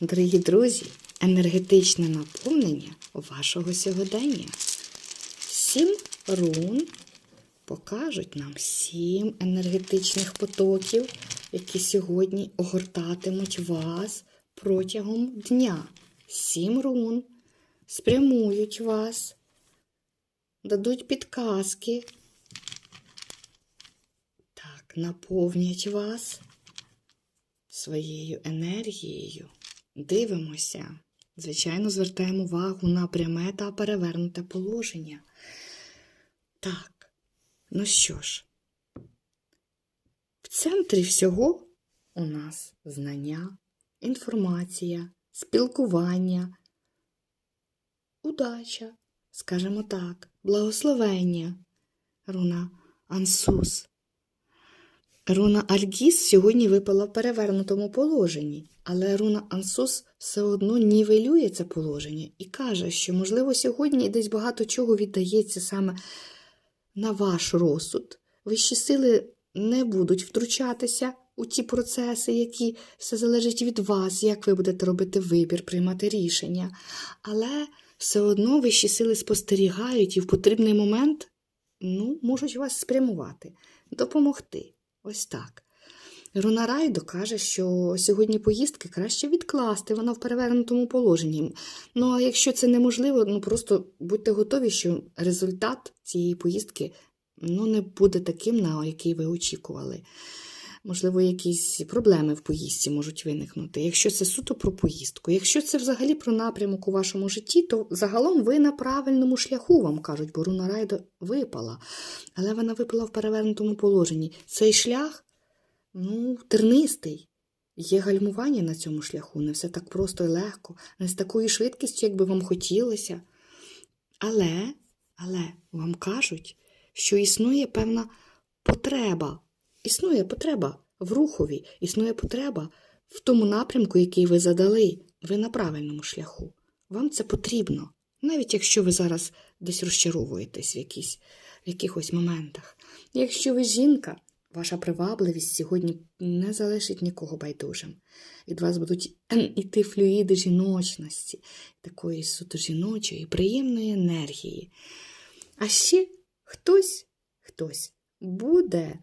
Дорогі друзі, енергетичне наповнення вашого сьогодення. Сім рун покажуть нам сім енергетичних потоків, які сьогодні огортатимуть вас протягом дня. Сім рун спрямують вас, дадуть підказки. Так, наповнять вас своєю енергією. Дивимося. Звичайно, звертаємо увагу на пряме та перевернуте положення. Так, ну що ж, в центрі всього у нас знання, інформація, спілкування, удача, скажімо так, благословення, руна Ансус. Руна Альгіс сьогодні випала в перевернутому положенні, але руна Ансус все одно нівелює це положення і каже, що, можливо, сьогодні десь багато чого віддається саме на ваш розсуд. Вищі сили не будуть втручатися у ті процеси, які все залежить від вас, як ви будете робити вибір, приймати рішення. Але все одно вищі сили спостерігають і в потрібний момент ну, можуть вас спрямувати, допомогти. Ось так. Руна Райдо каже, що сьогодні поїздки краще відкласти, вона в перевернутому положенні. Ну, а якщо це неможливо, ну просто будьте готові, що результат цієї поїздки ну, не буде таким, на який ви очікували. Можливо, якісь проблеми в поїздці можуть виникнути. Якщо це суто про поїздку. Якщо це взагалі про напрямок у вашому житті, то загалом ви на правильному шляху, вам кажуть, бо руна Райдо випала. Але вона випала в перевернутому положенні. Цей шлях ну, тернистий. Є гальмування на цьому шляху, не все так просто і легко, не з такою швидкістю, як би вам хотілося. Але, але вам кажуть, що існує певна потреба. Існує потреба в рухові, існує потреба в тому напрямку, який ви задали. Ви на правильному шляху. Вам це потрібно, навіть якщо ви зараз десь розчаровуєтесь в, якісь, в якихось моментах. Якщо ви жінка, ваша привабливість сьогодні не залишить нікого байдужим. Від вас будуть іти флюїди жіночності, такої суто жіночої, приємної енергії. А ще хтось, хтось буде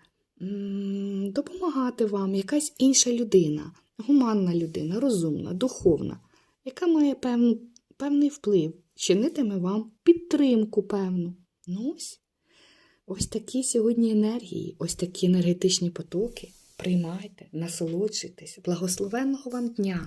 допомагати вам, якась інша людина, гуманна людина, розумна, духовна, яка має певну, певний вплив, чинитиме вам підтримку певну. Ну ось. Ось такі сьогодні енергії, ось такі енергетичні потоки. Приймайте, насолоджуйтесь, благословенного вам дня!